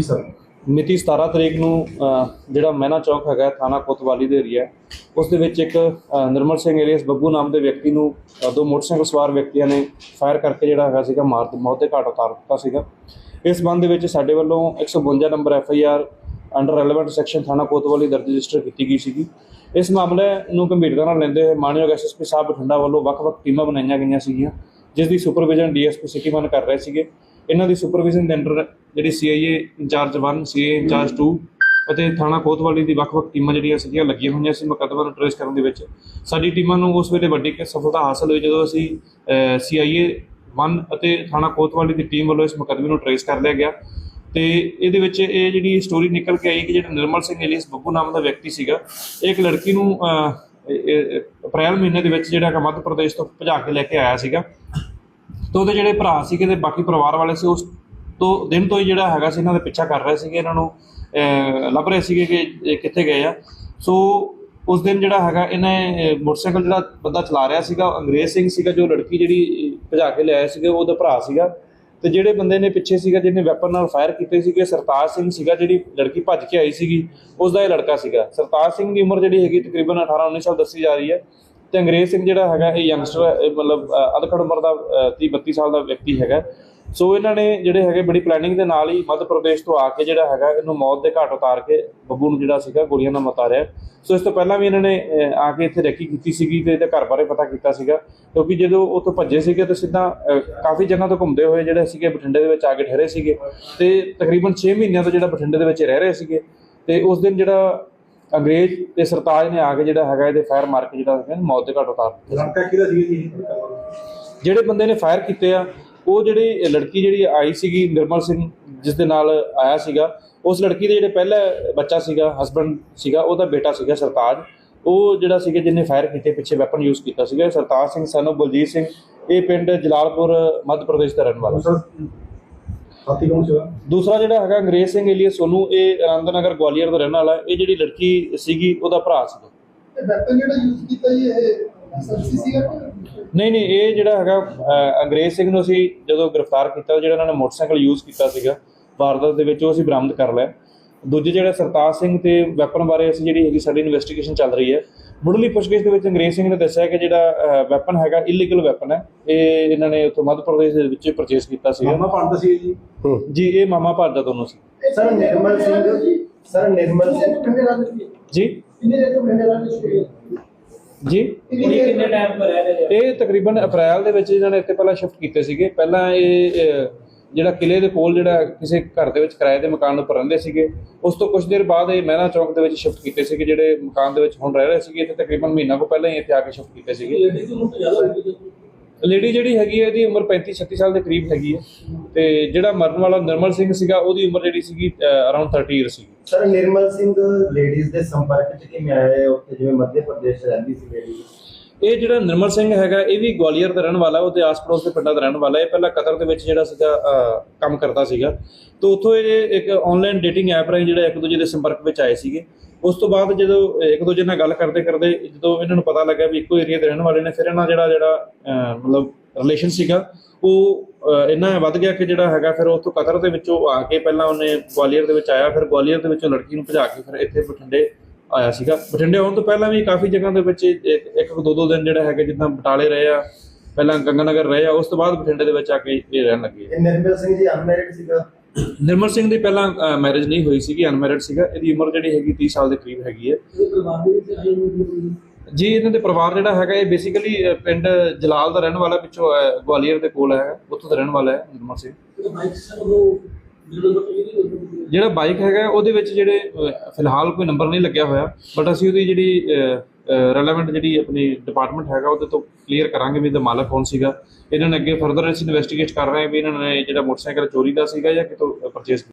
ਜੀ ਸਰ? ਮਿਤੀ 17 ਤਰੀਕ ਨੂੰ ਜਿਹੜਾ ਮਹਿਨਾ ਚੌਕ ਹੈਗਾ ਥਾਣਾ ਕੋਤਵਾਲੀ ਦੇ ਏਰੀਆ ਉਸ ਦੇ ਵਿੱਚ ਇੱਕ ਨਿਰਮਲ ਸਿੰਘ ਏਲੀਅਸ ਬੱਬੂ ਨਾਮ ਦੇ ਵਿਅਕਤੀ ਨੂੰ ਦੋ ਮੋਟਰਸਾਈਕਲ ਸਵਾਰ ਵਿਅਕਤੀਆਂ ਨੇ ਫਾਇਰ ਕਰਕੇ ਜਿਹੜਾ ਹੈਗਾ ਸੀਗਾ, ਮਾਰ ਮੌਤ ਦੇ ਘਾਟ ਉਤਾਰ ਦਿੱਤਾ ਸੀਗਾ। ਇਸ ਸੰਬੰਧ ਦੇ ਵਿੱਚ ਸਾਡੇ ਵੱਲੋਂ 152 number F I R under relevant section ਥਾਣਾ ਕੋਤਵਾਲੀ ਦਰਜ ਰਜਿਸਟਰ ਕੀਤੀ ਗਈ ਸੀਗੀ। ਇਸ ਮਾਮਲੇ ਨੂੰ ਗੰਭੀਰਤਾ ਨਾਲ ਲੈਂਦੇ ਹੋਏ ਮਾਨਯੋਗ ਐਸਐਸਪੀ ਸਾਹਿਬ ਬਠਿੰਡਾ ਵੱਲੋਂ ਵੱਖ-ਵੱਖ ਟੀਮਾਂ ਬਣਾਈਆਂ ਗਈਆਂ ਸੀਗੀਆਂ, ਜਿਸ ਦੀ ਸੁਪਰਵਿਜ਼ਨ ਡੀਐਸਪੀ ਸਿਟੀ ਵਨ ਕਰ ਰਹੇ ਸੀਗੇ। ਇਹਨਾਂ ਦੀ ਸੁਪਰਵਿਜ਼ਨ ਦੇ ਅੰਡਰ ਜਿਹੜੀ ਸੀਆਈਏ ਇੰਚਾਰਜ 1 ਸੀਏ ਇੰਚਾਰਜ 2 ਅਤੇ ਥਾਣਾ ਕੋਤਵਾਲੀ ਦੀ ਵੱਖ-ਵੱਖ ਟੀਮਾਂ ਜਿਹੜੀਆਂ ਸੀਗੀਆਂ ਲੱਗੀਆਂ ਹੋਈਆਂ ਸੀ ਮੁਕੱਦਮਾ ਨੂੰ ਟ੍ਰੇਸ ਕਰਨ ਦੇ ਵਿੱਚ। ਸਾਡੀ ਟੀਮਾਂ ਨੂੰ ਉਸ ਵੇਲੇ ਵੱਡੀ ਸਫਲਤਾ ਹਾਸਲ ਹੋਈ ਜਦੋਂ ਅਸੀਂ ਸੀਆਈਏ 1 ਅਤੇ ਥਾਣਾ ਕੋਤਵਾਲੀ ਦੀ ਟੀਮ ਵੱਲੋਂ ਇਸ ਮੁਕੱਦਮੇ ਨੂੰ ਟ੍ਰੇਸ ਕਰ ਲਿਆ ਗਿਆ। ਤੇ ਇਹਦੇ ਵਿੱਚ ਇਹ ਜਿਹੜੀ ਸਟੋਰੀ ਨਿਕਲ ਕੇ ਆਈ ਕਿ ਜਿਹੜਾ ਨਿਰਮਲ ਸਿੰਘ ਏਲੀਅਸ ਬੱਬੂ ਨਾਮ ਦਾ ਵਿਅਕਤੀ ਸੀਗਾ, ਇਹ ਇੱਕ ਲੜਕੀ ਨੂੰ ਅਪ੍ਰੈਲ ਮਹੀਨੇ ਦੇ ਵਿੱਚ ਜਿਹੜਾ ਕਿ ਮੱਧ ਪ੍ਰਦੇਸ਼ ਤੋਂ ਭਜਾ ਕੇ ਲੈ ਕੇ ਆਇਆ ਸੀਗਾ। ਤੇ ਉਹਦੇ ਜਿਹੜੇ ਭਰਾ ਸੀਗੇ ਤੇ ਬਾਕੀ ਪਰਿਵਾਰ ਵਾਲੇ ਸੀ, ਉਸ ਤੋਂ, ਦਿਨ ਤੋਂ ਹੀ ਜਿਹੜਾ ਹੈਗਾ ਸੀ, ਇਹਨਾਂ ਦਾ ਪਿੱਛਾ ਕਰ ਰਹੇ ਸੀਗੇ, ਇਹਨਾਂ ਨੂੰ ਲੱਭ ਰਹੇ ਸੀਗੇ ਕਿ ਇਹ ਕਿੱਥੇ ਗਏ ਆ। ਸੋ, ਉਸ ਦਿਨ ਜਿਹੜਾ ਹੈਗਾ, ਇਹਨੇ ਮੋਟਰਸਾਈਕਲ ਜਿਹੜਾ ਬੰਦਾ ਚਲਾ ਰਿਹਾ ਸੀਗਾ ਅੰਗਰੇਜ਼ ਸਿੰਘ ਸੀਗਾ, ਜੋ ਲੜਕੀ ਜਿਹੜੀ ਭਜਾ ਕੇ ਲਿਆਇਆ ਸੀਗਾ ਉਹਦਾ ਭਰਾ ਸੀਗਾ। ਤੇ ਜਿਹੜੇ ਬੰਦੇ ਨੇ ਪਿੱਛੇ ਸੀਗਾ, ਜਿਹਨੇ ਵੈਪਨ ਨਾਲ ਫਾਇਰ ਕੀਤੇ ਸੀਗੇ, ਸਰਤਾਜ ਸਿੰਘ ਸੀਗਾ, ਜਿਹੜੀ ਲੜਕੀ ਭੱਜ ਕੇ ਆਈ ਸੀਗੀ ਉਸ ਦਾ ਇਹ ਲੜਕਾ ਸੀਗਾ। ਸਰਤਾਜ ਸਿੰਘ ਦੀ ਉਮਰ ਜਿਹੜੀ ਹੈਗੀ ਤਕਰੀਬਨ 18 19 ਸਾਲ ਦੱਸੀ ਜਾ ਰਹੀ ਹੈ। ਤੇ ਅੰਗਰੇਜ਼ ਸਿੰਘ ਜਿਹੜਾ ਹੈਗਾ ਇਹ ਯੰਗਸਟਰ ਮਤਲਬ ਅਧਖੜ ਉਮਰ ਦਾ 30 32 ਸਾਲ ਦਾ ਵਿਅਕਤੀ ਹੈਗਾ। ਸੋ ਇਹਨਾਂ ਨੇ ਜਿਹੜੇ ਹੈਗੇ ਬੜੀ ਪਲੈਨਿੰਗ ਦੇ ਨਾਲ ਹੀ ਮੱਧ ਪ੍ਰਦੇਸ਼ ਤੋਂ ਆ ਕੇ ਜਿਹੜਾ ਹੈਗਾ ਇਹਨੂੰ ਮੌਤ ਦੇ ਘਾਟ ਉਤਾਰ ਕੇ ਬੱਬੂ ਨੂੰ ਜਿਹੜਾ ਸੀਗਾ ਗੋਲੀਆਂ ਨਾਲ ਮਤਾਰਿਆ ਸੋ ਇਸ ਤੋਂ ਪਹਿਲਾਂ ਵੀ ਇਹਨਾਂ ਨੇ ਆ ਕੇ ਇੱਥੇ ਰੈਕੀ ਕੀਤੀ ਸੀਗੀ ਤੇ ਇਹਦੇ ਘਰ ਬਾਰੇ ਪਤਾ ਕੀਤਾ ਸੀਗਾ। ਕਿਉਂਕਿ ਜਦੋਂ ਉੱਥੋਂ ਭੱਜੇ ਸੀਗੇ ਤਾਂ ਸਿੱਧਾ ਕਾਫੀ ਜਗ੍ਹਾ ਤੋਂ ਘੁੰਮਦੇ ਹੋਏ ਜਿਹੜੇ ਸੀਗੇ ਬਠਿੰਡੇ ਦੇ ਵਿੱਚ ਆ ਕੇ ਠਹਿਰੇ ਸੀਗੇ। ਤੇ ਤਕਰੀਬਨ 6 ਮਹੀਨਿਆਂ ਤੋਂ ਜਿਹੜਾ ਬਠਿੰਡੇ ਦੇ ਵਿੱਚ ਰਹਿ ਰਹੇ ਸੀਗੇ। ਤੇ ਉਸ ਦਿਨ ਜਿਹੜਾ ਅੰਗਰੇਜ਼ ਤੇ ਸਰਤਾਜ ਨੇ ਆ ਕੇ ਜਿਹੜਾ ਹੈਗਾ ਇਹਦੇ ਫਾਇਰ ਮਾਰ ਕੇ ਜਿਹੜਾ ਹੈਗਾ ਮੌਤ ਦੇ ਘਾਟ ਉਤਾਰ ਦਿੱਤਾ। ਲੜਕਾ ਕਿਹਦਾ ਸੀ ਜੀ? ਜਿਹੜੇ ਬੰਦੇ ਨੇ ਫਾਇਰ ਕੀਤੇ ਆ ਉਹ ਜਿਹੜੀ ਲੜਕੀ ਜਿਹੜੀ ਆਈ ਸੀਗੀ ਨਿਰਮਲ ਸਿੰਘ ਜਿਸ ਦੇ ਨਾਲ ਆਇਆ ਸੀਗਾ ਉਸ ਲੜਕੀ ਦੇ ਜਿਹੜੇ ਪਹਿਲਾ ਬੱਚਾ ਸੀਗਾ ਹਸਬੰਡ ਸੀਗਾ ਉਹਦਾ ਬੇਟਾ ਸੀਗਾ ਸਰਤਾਜ। ਉਹ ਜਿਹੜਾ ਸੀਗਾ ਜਿਹਨੇ ਫਾਇਰ ਕੀਤੇ ਪਿੱਛੇ ਵੈਪਨ ਯੂਜ਼ ਕੀਤਾ ਸੀਗਾ ਸਰਤਾਜ ਸਿੰਘ ਸਾਨੂੰ ਬਲਜੀਤ ਸਿੰਘ ਇਹ ਪਿੰਡ ਜਲਾਲਪੁਰ ਮੱਧ ਪ੍ਰਦੇਸ਼ ਦਾ ਰਹਿਣ ਵਾਲਾ ਸਰ ਸਾਥੀ ਕੌਣ ਸੀਗਾ? ਦੂਸਰਾ ਜਿਹੜਾ ਹੈਗਾ ਅੰਗਰੇਜ਼ ਸਿੰਘ ਏਲੀਅਸ ਸੋਨੂ ਇਹ ਆਨੰਦ ਨਗਰ ਗਵਾਲੀਅਰ ਦਾ ਰਹਿਣ ਵਾਲਾ ਹੈ। ਇਹ ਜਿਹੜੀ ਲੜਕੀ ਸੀਗੀ ਉਹਦਾ ਭਰਾ ਸੀਗਾ। ਵੈਪਨ ਜਿਹੜਾ ਯੂਜ਼ ਕੀਤਾ ਜੀ ਇਹ ਸਰਸੀ ਸੀਗਾ ਨਹੀਂ ਨਹੀਂ ਇਹ ਜਿਹੜਾ ਹੈਗਾ ਅੰਗਰੇਜ਼ ਸਿੰਘ ਨੂੰ ਅਸੀਂ ਜਦੋਂ ਗ੍ਰਿਫਤਾਰ ਕੀਤਾ ਜਿਹੜਾ ਉਹਨਾਂ ਨੇ ਮੋਟਰਸਾਈਕਲ ਯੂਜ਼ ਕੀਤਾ ਸੀਗਾ ਵਾਰਦਾਤ ਦੇ ਵਿੱਚ ਉਹ ਅਸੀਂ ਬਰਾਮਦ ਕਰ ਲਿਆ। ਦੂਜੇ ਜਿਹੜਾ ਸਰਤਾਜ ਸਿੰਘ ਤੇ ਵੈਪਨ ਬਾਰੇ ਅਸੀਂ ਜਿਹੜੀ ਹੈਗੀ ਸਾਡੀ ਇਨਵੈਸਟੀਗੇਸ਼ਨ ਚੱਲ ਰਹੀ ਹੈ ਮੁੱਢਲੀ ਪੁੱਛਗਿੱਛ ਦੇ ਵਿੱਚ ਅੰਗਰੇਜ਼ ਸਿੰਘ ਨੇ ਦੱਸਿਆ ਕਿ ਜਿਹੜਾ ਵੈਪਨ ਹੈਗਾ ਇਲੀਗਲ ਵੈਪਨ ਹੈ। ਇਹ ਇਹਨਾਂ ਨੇ ਉੱਥੋਂ ਮੱਧ ਪ੍ਰਦੇਸ਼ ਦੇ ਵਿੱਚ ਪਰਚੇਸ ਕੀਤਾ ਸੀਗਾ। ਮਾਮਾ ਪੜਦਾ ਸੀ ਜੀ? ਜੀ ਇਹ ਮਾਮਾ ਭਾਰਦਾ ਦੋਨੋਂ ਸੀ। Sir Nirmal Singh sir Nirmal Singh. ਠੰਡੇ ਰਾਜ ਵਿੱਚ ਜੀ? ਕਿੰਨੇ ਦੇ ਰਾਜ ਜੀ? ਕਿੰਨੇ ਟਾਈਮ ਪਰ ਰਹਿ ਰਹੇ ਇਹ ਤਕਰੀਬਨ ਅਪ੍ਰੈਲ ਦੇ ਵਿੱਚ ਇਹਨਾਂ ਨੇ ਇੱਥੇ ਪਹਿਲਾਂ ਸ਼ਿਫਟ ਕੀਤੇ ਸੀਗੇ। ਪਹਿਲਾਂ ਇਹ ਜਿਹੜਾ ਕਿਲੇ ਦੇ ਕੋਲ ਜਿਹੜਾ ਕਿਸੇ ਘਰ ਦੇ ਵਿੱਚ ਕਿਰਾਏ ਦੇ ਮਕਾਨ ਉੱਪਰ ਰਹਿੰਦੇ ਸੀਗੇ ਉਸ ਤੋਂ ਕੁਝ ਦੇਰ ਬਾਅਦ ਇਹ ਮਹਿਣਾ ਚੌਂਕ ਦੇ ਵਿੱਚ ਸ਼ਿਫਟ ਕੀਤੇ ਸੀਗੇ ਜਿਹੜੇ ਮਕਾਨ ਦੇ ਵਿੱਚ ਹੁਣ ਰਹਿ ਰਹੇ ਸੀਗੇ ਇੱਥੇ ਤਕਰੀਬਨ ਮਹੀਨਾ ਕੋ ਪਹਿਲਾਂ ਹੀ ਇੱਥੇ ਆ ਕੇ ਸ਼ਿਫਟ ਕੀਤੇ ਸੀਗੇ। ਲੇਡੀ ਜਿਹੜੀ ਹੈਗੀ ਹੈ ਇਹਦੀ ਉਮਰ 35 36 ਸਾਲ ਦੇ ਕਰੀਬ ਹੈਗੀ ਹੈ ਤੇ ਜਿਹੜਾ ਮਰਨ ਵਾਲਾ ਨਿਰਮਲ ਸਿੰਘ ਸੀਗਾ ਉਹਦੀ ਉਮਰ ਜਿਹੜੀ ਸੀਗੀ ਅਰਾਊਂਡ 30 ਇਅਰ ਸੀਗੀ। ਸਰ ਨਿਰਮਲ ਸਿੰਘ ਲੇਡੀਜ਼ ਦੇ ਸੰਪਰਕ ਚ ਕਿਵੇਂ ਆਇਆ ਉੱਥੇ ਜਿਵੇਂ ਮੱਧ ਪ੍ਰਦੇਸ਼ ਰਹਿੰਦੀ ਸੀ ਲੇਡੀ ਇਹ ਜਿਹੜਾ ਨਿਰਮਲ ਸਿੰਘ ਹੈਗਾ, ਇਹ ਵੀ ਗਵਾਲੀਅਰ ਦਾ ਰਹਿਣ ਵਾਲਾ ਉਹਦੇ ਆਸ-ਪੜੋਸ ਦੇ ਪਿੰਡਾਂ ਦਾ ਰਹਿਣ ਵਾਲਾ ਇਹ ਪਹਿਲਾਂ ਕਤਰ ਦੇ ਵਿੱਚ ਜਿਹੜਾ ਸੀਗਾ ਕੰਮ ਕਰਦਾ ਸੀਗਾ। ਤੇ ਉੱਥੋਂ ਇਹ ਇੱਕ ਆਨਲਾਈਨ ਡੇਟਿੰਗ ਐਪ ਰਾਹੀਂ ਜਿਹੜਾ ਇੱਕ ਦੂਜੇ ਦੇ ਸੰਪਰਕ ਵਿੱਚ ਆਏ ਸੀਗੇ। ਉਸ ਤੋਂ ਬਾਅਦ ਜਦੋਂ ਇੱਕ ਦੂਜੇ ਨਾਲ ਗੱਲ ਕਰਦੇ ਕਰਦੇ ਜਦੋਂ ਇਹਨਾਂ ਨੂੰ ਪਤਾ ਲੱਗਾ ਵੀ ਇੱਕੋ ਏਰੀਆ ਦੇ ਰਹਿਣ ਵਾਲੇ ਨੇ, ਫਿਰ ਇਹਨਾਂ ਜਿਹੜਾ ਜਿਹੜਾ ਮਤਲਬ ਰਿਲੇਸ਼ਨ ਸੀਗਾ, ਉਹ ਇੰਨਾ ਵੱਧ ਗਿਆ ਕਿ ਜਿਹੜਾ ਹੈਗਾ, ਫਿਰ ਉੱਥੋਂ ਕਤਰ ਦੇ ਵਿੱਚੋਂ ਆ ਕੇ ਪਹਿਲਾਂ ਉਹਨੇ ਗਵਾਲੀਅਰ ਦੇ ਵਿੱਚ ਆਇਆ, ਫਿਰ ਗਵਾਲੀਅਰ ਦੇ ਵਿੱਚੋਂ ਲੜਕੀ ਨੂੰ ਭਜਾ ਕੇ ਫਿਰ ਇੱਥੇ ਬਠਿੰਡੇ ਆਇਆ ਸੀਗਾ। ਬਠਿੰਡੇ ਆਉਣ ਤੋਂ ਪਹਿਲਾਂ ਵੀ ਕਾਫੀ ਜਗ੍ਹਾ ਦੇ ਵਿੱਚ ਇੱਕ ਦੋ ਦੋ ਦਿਨ ਜਿਹੜਾ ਹੈਗਾ ਜਿੱਦਾਂ ਬਟਾਲੇ ਰਹੇ ਆ ਪਹਿਲਾਂ ਗੰਗਾਨਗਰ ਰਹੇ ਆ ਉਸ ਤੋਂ ਬਾਅਦ ਬਠਿੰਡੇ ਦੇ ਵਿੱਚ ਆ ਕੇ ਇਹ ਰਹਿਣ ਲੱਗੇ। ਇਹ ਨਿਰਮਲ ਸਿੰਘ ਜੀ ਅਨਮੈਰਿਡ ਸੀਗਾ। ਨਿਰਮਲ ਸਿੰਘ ਦੀ ਪਹਿਲਾਂ ਮੈਰਿਜ ਨਹੀਂ ਹੋਈ ਸੀਗੀ ਅਨਮੈਰਿਡ ਸੀਗਾ। ਇਹਦੀ ਉਮਰ ਜਿਹੜੀ ਹੈਗੀ 30 ਸਾਲ ਦੇ ਕਰੀਬ ਹੈਗੀ ਹੈ ਜੀ ਇਹਨਾਂ ਦੇ ਪਰਿਵਾਰ ਜਿਹੜਾ ਹੈਗਾ ਇਹ ਬੇਸਿਕਲੀ ਪਿੰਡ ਜਲਾਲ ਦਾ ਰਹਿਣ ਵਾਲਾ ਪਿੱਛੋਂ ਗਵਾਲੀਅਰ ਦੇ ਕੋਲ ਹੈਗਾ ਉੱਥੋਂ ਦਾ ਰਹਿਣ ਵਾਲਾ ਹੈ ਨਿਰਮਲ ਸਿੰਘ। ਜਿਹੜਾ ਜਿਹੜਾ ਬਾਈਕ ਹੈਗਾ ਉਹਦੇ ਵਿੱਚ ਜਿਹੜੇ ਅਹ, ਫਿਲਹਾਲ ਕੋਈ ਨੰਬਰ ਨਹੀਂ ਲੱਗਿਆ ਹੋਇਆ ਬਟ ਅਸੀਂ ਉਹਦੀ ਜਿਹੜੀ ਰੈਲੇਵੈਂਟ ਜਿਹੜੀ ਆਪਣੀ ਡਿਪਾਰਟਮੈਂਟ ਹੈਗਾ ਉਹਦੇ ਤੋਂ ਕਲੀਅਰ ਕਰਾਂਗੇ ਵੀ ਇਹਦਾ ਮਾਲਕ ਕੌਣ ਸੀਗਾ। ਇਹਨਾਂ ਨੇ ਅੱਗੇ ਫਰਦਰ ਅਸੀਂ ਇਨਵੈਸਟੀਗੇਟ ਕਰ ਰਹੇ ਹਾਂ ਵੀ ਇਹਨਾਂ ਨੇ ਜਿਹੜਾ ਮੋਟਰਸਾਈਕਲ ਚੋਰੀ ਦਾ ਸੀਗਾ ਜਾਂ ਕਿਤੋਂ ਪਰਚੇਸ